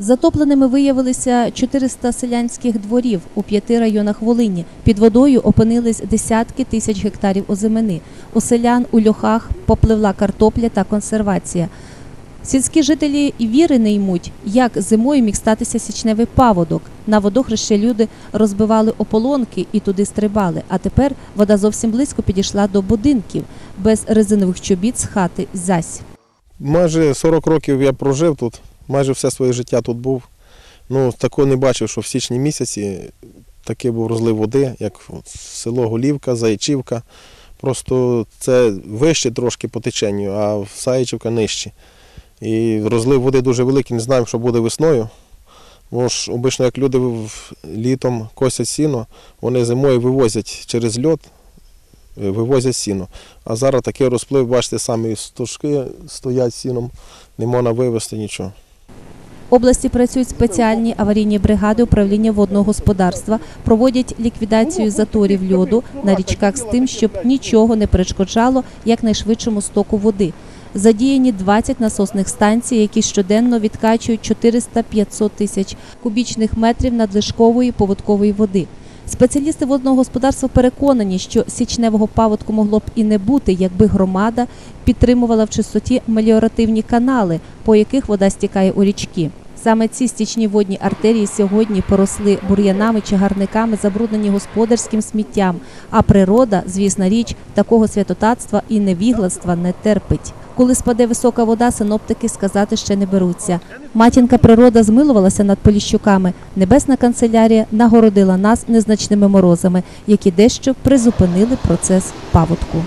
Затопленими виявилися 400 селянських дворів у п'яти районах Волині. Під водою опинились десятки тисяч гектарів озимини. У селян у льохах попливла картопля та консервація. Сільські жителі і віри не ймуть, як зимою міг статися січневий паводок. На водохреще люди розбивали ополонки і туди стрибали. А тепер вода зовсім близько підійшла до будинків. Без резинових чобіт з хати зась. Майже 40 років я прожив тут, майже все своє життя тут був. Ну, такого не бачив, що в січні місяці такий був розлив води, як село Голівка, Заячівка. Просто це вище трошки по теченню, а Заячівка нижче. І розлив води дуже великий, не знаємо, що буде весною. Бо ж обично, як люди літом косять сіно, вони зимою вивозять через льот, е, вивозять сіно. А зараз такий розплив, бачите, самі стужки стоять сіном, не можна вивезти нічого. Області працюють спеціальні аварійні бригади управління водного господарства, проводять ліквідацію заторів льоду на річках з тим, щоб нічого не перешкоджало якнайшвидшому стоку води. Задіяні 20 насосних станцій, які щоденно відкачують 400-500 тисяч кубічних метрів надлишкової поводкової води. Спеціалісти водного господарства переконані, що січневого паводку могло б і не бути, якби громада підтримувала в чистоті меліоративні канали, по яких вода стікає у річки. Саме ці стічні водні артерії сьогодні поросли бур'янами, чагарниками, забруднені господарським сміттям. А природа, звісна річ, такого святотатства і невігластва не терпить. Коли спаде висока вода, синоптики сказати ще не беруться. Матінка природа змилувалася над Поліщуками. Небесна канцелярія нагородила нас незначними морозами, які дещо призупинили процес паводку.